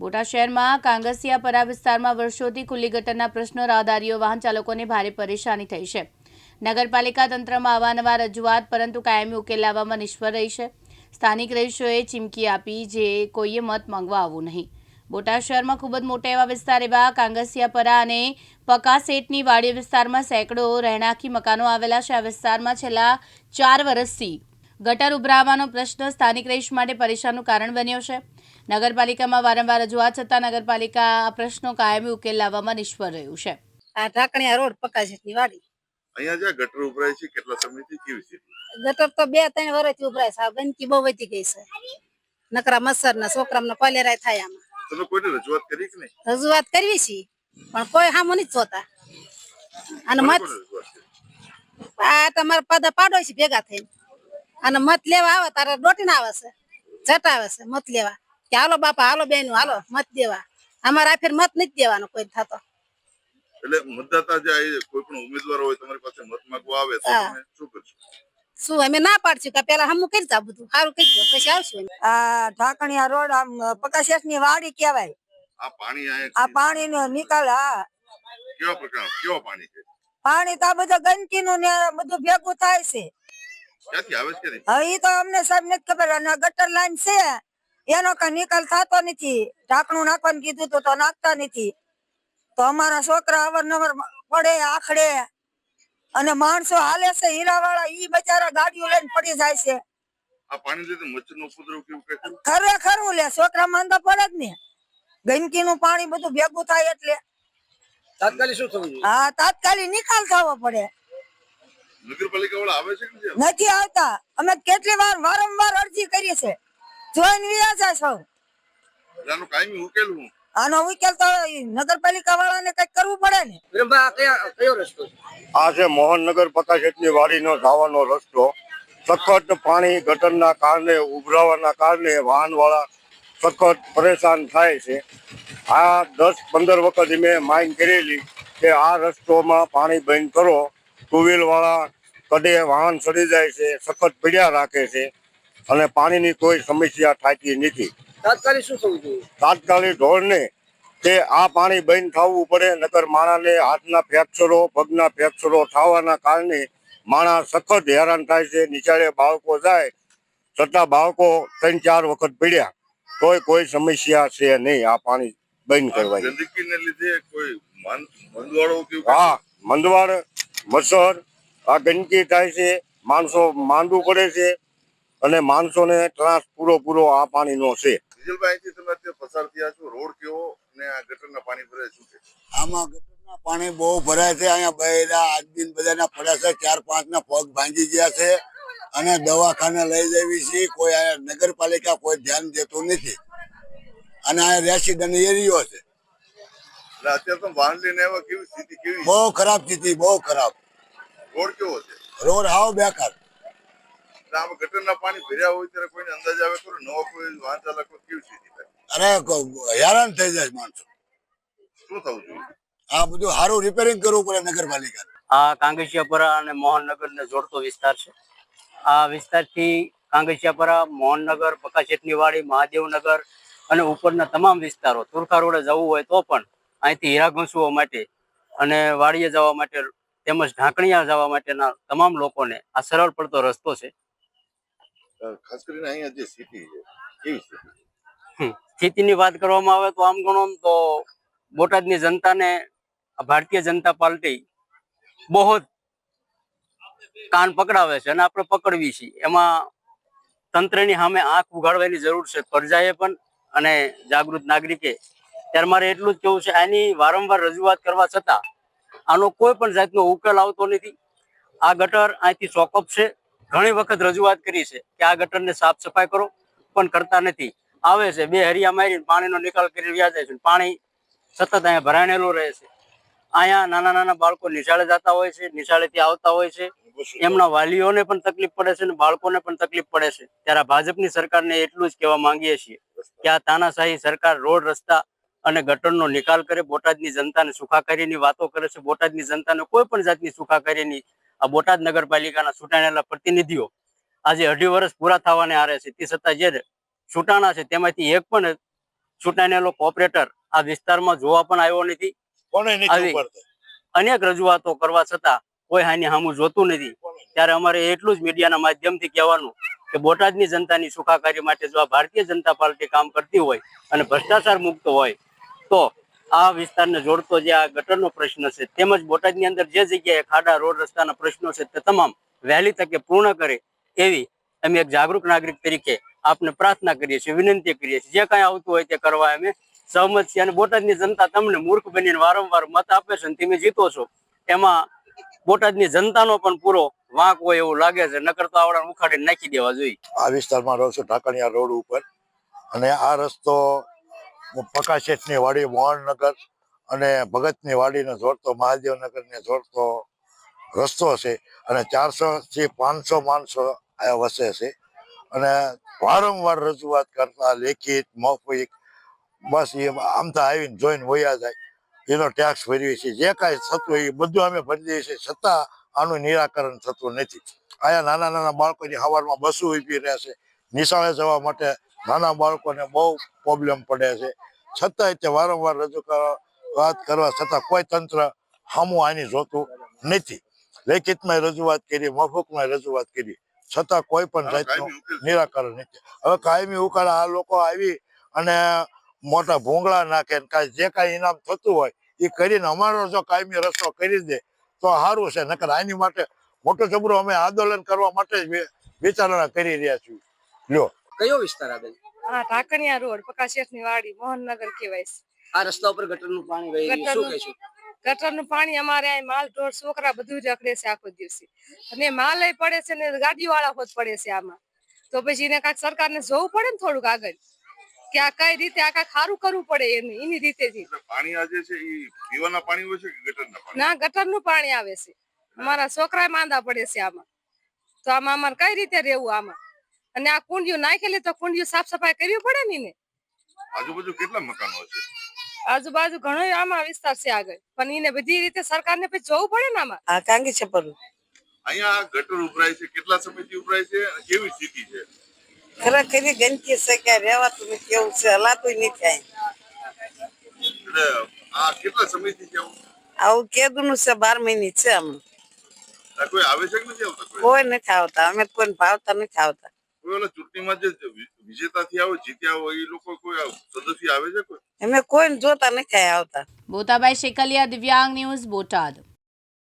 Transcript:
બોટાદ શહેરમાં કાંગસિયાપરા વિસ્તારમાં વર્ષોથી ખુલ્લી ગટરના પ્રશ્નો, રાહદારીઓ, વાહન ચાલકોને ભારે પરેશાની થઈ છે. નગરપાલિકા તંત્રમાં અવારનવાર રજૂઆત, પરંતુ કાયમી ઉકેલ લાવવામાં નિષ્ફળ રહી છે. સ્થાનિક રહીશોએ ચીમકી આપી જે કોઈએ મત માંગવા આવવું નહીં. બોટાદ શહેરમાં ખૂબ જ મોટા એવા વિસ્તાર એવા કાંગસિયાપરા અને પકાસેટની વાડી વિસ્તારમાં સેંકડો રહેણાંકી મકાનો આવેલા છે. આ વિસ્તારમાં છેલ્લા ચાર વર્ષથી ગટર ઉભરાવાનો પ્રશ્ન સ્થાનિક રહીશ માટે પરેશાનનું કારણ બન્યો છે. નગરપાલિકામાં વારંવાર રજૂઆત છતાં નગરપાલિકા આ પ્રશ્નો કાયમી ઉકેલ લાવવામાં નિષ્ફળ રહ્યું છે. આ ઢાકણિયા રોડ પકાશીની વાડી. અહીંયા જ્યાં ગટર ઉભરાય છે કેટલા સમયથી કેવી છે? ગટર તો બે ત્રણ વર્ષથી ઉભરાય છે આ ગંદકી બહુ વધી ગઈ છે. નકરા મચ્છર ના છોકરા કોલેરા થાય આમાં. તમે કોઈને રજૂઆત કરી કે નહીં? રજૂઆત કરવી છે પણ કોઈ હામો નથી જોતા. અને મત? આ તમારા પાદા પાડો છે ભેગા થઈને. અને મત લેવા આવે તારે દોટીને આવે છે જટ આવે છે મત લેવા. કે હાલો બાપા હાલો બેન હાલો મત દેવા. અમારા આ ફેર મત નથી દેવાનો કોઈ થતો. એટલે મતદાતા જે કોઈ પણ ઉમેદવાર હોય તમારી પાસે મત માંગવા આવે તો તમે શું કરશો? શું અમે ના પાડશું? કે પેલા હમું કરી જા બધું. સારું કરી દો પછી આવશું આ ઢાકણિયા રોડ આમ પકાશેઠની વાડી કહેવાય. આ પાણી આ પાણી નો નિકાલ હા. કેવા પ્રકાર કેવા પાણી છે? પાણી તો આ બધું ગંદકી નું ને બધું ભેગું થાય છે. ક્યાંથી આવે છે હવે ઈ તો અમને સાહેબ નથી ખબર અને ગટર લાઈન છે. એનો કઈ નિકાલ થતો નથી. ઢાંકણું નાખવાનું કીધું તો તો નાખતા નથી. તો અમારા છોકરા અવારનવાર પડે આખડે. અને માણસો હાલે છે હીરાવાળા ઈ બચારા ગાડીઓ લઈને પડી જાય છે? ખરેખર લે છોકરા માંદા પડે જ ને. ગંદકી નું પાણી બધું ભેગું થાય એટલે. તાત્કાલિક શું થવું હા તાત્કાલિક નિકાલ થવો પડે. નગરપાલિકા વાળા આવે છે? નથી આવતા. અમે કેટલી વાર વારંવાર અરજી કરી છે. જોઈને વ્યા જાય સૌ આનો કાયમી ઉકેલ હું? આનો ઉકેલ તો નગરપાલિકા વાળાને કંઈક કરવું પડે ને. કયા કયો રસ્તો છે? આ છે મોહનનગર પકાશેટની વાડીનો જવાનો રસ્તો. સખત પાણી ગટરના કારણે ઉભરાવાના કારણે વાહનવાળા સખત પરેશાન થાય છે. આ દસ પંદર વખત મેં માંગ કરેલી કે આ રસ્તોમાં પાણી બંધ કરો. ટુ વાળા કડે વાહન સડી જાય છે સખત પીડ્યા રાખે છે. અને પાણીની કોઈ સમસ્યા થતી નથી. તાત્કાલિક શું થવું જોઈએ? તાત્કાલિક ઢોળને કે આ પાણી બંધ થવું પડે નકર માણાને હાથના ફ્રેક્ચરો પગના ફ્રેક્ચરો થવાના કારણે માણસ સખત હેરાન થાય છે. નિચાળે બાળકો જાય છતાં બાળકો ત્રણ ચાર વખત પીડ્યા. તોય કોઈ સમસ્યા છે નહીં આ પાણી બંધ કરવા કરવાની ગંદકીને લીધે કોઈ કઈ હા મંદવાડ મચ્છર આ ગંદકી થાય છે. માણસો માંદું પડે છે. અને માણસોને ત્રાસ પૂરો પૂરો આ પાણીનો છે. વિજલભાઈ તમે અત્યારે પસાર થયા છો રોડ કેવો આ ગટરના પાણી ભરાય શું છે? આમાં ગટરના પાણી બહુ ભરાય છે અહીંયા બહેરા આદમીન બધાના પડ્યા છે ચાર પાંચ ના પગ ભાંગી ગયા છે અને દવાખાને લઈ જવી છે કોઈ નગરપાલિકા કોઈ ધ્યાન દેતું નથી. અને આ રેસિડન્ટ એરિયો છે. બહુ ખરાબ સ્થિતિ બહુ ખરાબ. રોડ કેવો છે? રોડ હાવ બેકાર. એટલે આમાં ગટરના પાણી ભર્યા હોય ત્યારે કોઈને અંદાજ આવે ખરો? નવો કોઈ વાહન ચાલકો કેવી સ્થિતિ થાય? અરે હેરાન થઈ જાય માણસો. શું થવું જોઈએ? આ બધું સારું રિપેરિંગ કરવું પડે નગરપાલિકા આ કાંગસિયાપરા અને મોહનનગરને જોડતો વિસ્તાર છે. આ વિસ્તારથી કાંગસિયાપરા મોહનનગર પકાશેટની વાડી મહાદેવનગર અને ઉપરના તમામ વિસ્તારો તુરખા રોડે જવું હોય તો પણ અહીંથી હીરા ઘૂંસવા માટે અને વાડીએ જવા માટે તેમજ ઢાંકણીયા જવા માટેના તમામ લોકોને આ સરળ પડતો રસ્તો છે. ખાસ કરીને અહીંયા જે સિટી છે, કેવી સ્થિતિ સ્થિતિની વાત કરવામાં આવે તો આમ ગણો તો બોટાદની જનતાને ભારતીય જનતા પાર્ટી બહુ કાન પકડાવે છે અને આપણે પકડવી છીએ. એમાં તંત્રની સામે આંખ ઉગાડવાની જરૂર છે પ્રજાએ પણ અને જાગૃત નાગરિકે. ત્યારે મારે એટલું જ કહેવું છે, આની વારંવાર રજૂઆત કરવા છતાં આનો કોઈ પણ જાતનો ઉકેલ આવતો નથી. આ ગટર અહીંથી ચોકઅપ છે. ઘણી વખત રજૂઆત કરી છે કે આ ગટરને સાફ સફાઈ કરો, પણ કરતા નથી. આવે છે, બે હરિયા મારી પાણીનો નિકાલ કરી રહ્યા જાય છે પાણી સતત અહીંયા ભરાણેલું રહે છે. અહીંયા નાના નાના બાળકો નિશાળે જતા હોય છે, નિશાળેથી આવતા હોય છે. એમના વાલીઓને પણ તકલીફ પડે છે અને બાળકોને પણ તકલીફ પડે છે. ત્યારે ભાજપની સરકારને એટલું જ કહેવા માંગીએ છીએ કે આ તાનાશાહી સરકાર રોડ, રસ્તા અને ગટરનો નિકાલ કરે, બોટાદની જનતાને સુખાકારીની વાતો કરે છે. બોટાદની જનતાને કોઈ પણ જાતની સુખાકારીની આ બોટાદ નગરપાલિકાના ચૂંટાયેલા પ્રતિનિધિઓ આજે અઢી વર્ષ પૂરા થવાને આરે છે. તે છતાં જે ચૂંટાણા છે તેમાંથી એક પણ ચૂંટાયેલો કોર્પોરેટર આ વિસ્તારમાં જોવા પણ આવ્યો નથી? અનેક રજૂઆતો કરવા છતાં કોઈ હાની સામું જોતું નથી. ત્યારે અમારે એટલું જ મીડિયાના માધ્યમથી કહેવાનું કે બોટાદની જનતાની સુખાકારી માટે જો આ ભારતીય જનતા પાર્ટી કામ કરતી હોય અને ભ્રષ્ટાચાર મુક્ત હોય તો આ વિસ્તારને જોડતો જે આ ગટરનો પ્રશ્ન છે, તેમજ બોટાદની અંદર જે જગ્યાએ ખાડા, રોડ, રસ્તાના પ્રશ્નો છે, તે તમામ વહેલી તકે પૂર્ણ કરે એવી અમે એક જાગૃત નાગરિક તરીકે આપને પ્રાર્થના કરીએ છીએ, વિનંતી કરીએ છીએ. જે કાંઈ આવતું હોય તે કરવા અમે સહમત છીએ અને બોટાદની જનતા તમને મૂર્ખ બનીને વારંવાર મત આપે છે અને તમે જીતો છો. એમાં બોટાદની જનતાનો પણ પૂરો વાંક હોય એવું લાગે છે. નકર તો આવડા ઉખાડીને નાખી દેવા જોઈએ. આ વિસ્તારમાં રહું છું ઢાકણિયા રોડ ઉપર અને આ રસ્તો પકા શેઠની વાડી, મોહનનગર અને ભગતની વાડીને જોડતો, મહાદેવનગરને જોડતો રસ્તો છે અને ચારસો થી પાંચસો માણસો વસે છે. અને વારંવાર રજૂઆત કરતા, લેખિત, મૌખિક, બસ એ આમ તો આવીને જોઈને વયા જાય. એનો ટેક્સ ભરીએ છીએ. જે કાંઈ થતું હોય એ બધું અમે ભરી દઈએ છીએ. છતાં આનું નિરાકરણ થતું નથી. આયા નાના નાના બાળકોની હવારમાં બસો ઊભી રહેશે નિશાળે જવા માટે નાના બાળકોને બહુ પ્રોબ્લેમ પડે છે. છતાંય તે વારંવાર રજૂ કરવા વાત કરવા છતાં કોઈ તંત્ર સામું આની જોતું નથી. લેખિતમાં રજૂઆત કરી મફુકમાં રજૂઆત કરી. છતાં કોઈ પણ જાતનું નિરાકરણ નથી. હવે કાયમી ઉકાળા આ લોકો આવી અને મોટા ભૂંગળા નાખે કાંઈ જે કાંઈ ઇનામ થતું હોય એ કરીને અમારો જો કાયમી રસ્તો કરી દે તો સારું છે. નકર આની માટે મોટો જબરો અમે આંદોલન કરવા માટે જ વિચારણા કરી રહ્યા છીએ. લ્યો. કયો વિસ્તાર આવે હા ઢાકણિયા રોડ પકાશેઠની વાડી મોહનનગર કહેવાય છે. આ રસ્તા ઉપર ગટરનું પાણી વહી રહ્યું શું કહેશું ગટરનું પાણી અમારે અહીં માલ ઢોર છોકરા બધું જ રખડે છે આખો દિવસે. અને માલ પડે છે ને ગાડી વાળા હોત પડે છે આમાં. તો પછી એને કાંઈક સરકારને જોવું પડે ને થોડુંક આગળ. કે આ કઈ રીતે આ કાંઈક સારું કરવું પડે એને એની રીતે જ. પાણી આજે છે એ પીવાના પાણી હોય છે કે ગટરના પાણી? ના ગટરનું પાણી આવે છે. અમારા છોકરા માંદા પડે છે આમાં. તો આમાં અમારે કઈ રીતે રહેવું આમાં? અને આ કુંડિયું નાખેલી તો કુંડિયું સાફ સફાઈ કરવી પડે ને આજુબાજુ કેટલા મકાનો છે? આજુબાજુ ઘણો આમાં વિસ્તાર છે આગળ. પણ એને બધી રીતે સરકારને પછી જોવું પડે ને આમાં? આ કાંગી છે પરુ અહીંયા ગટર ઉભરાય છે કેટલા સમયથી ઉભરાય છે કેવી સ્થિતિ છે? ખરેખર ગંદકી છે કે રહેવાતું નથી એવું છે હલાતું નથી થાય એટલે આ કેટલા સમયથી છે આવું? આવું કેદું છે બાર મહિની છે હમણાં કોઈ આવે છે કે નથી આવતા કોઈ? કોઈ નથી આવતા અમે કોઈ ભાવતા નથી આવતા. કોઈ ઓલા ચૂંટણીમાં જે વિજેતા થયા હોય જીત્યા હોય એ લોકો કોઈ સદસ્ય આવે છે કોઈ? અમે કોઈ જોતા નથી આવતા. બોતાભાઈ શેકલિયા દિવ્યાંગ ન્યૂઝ બોટાદ.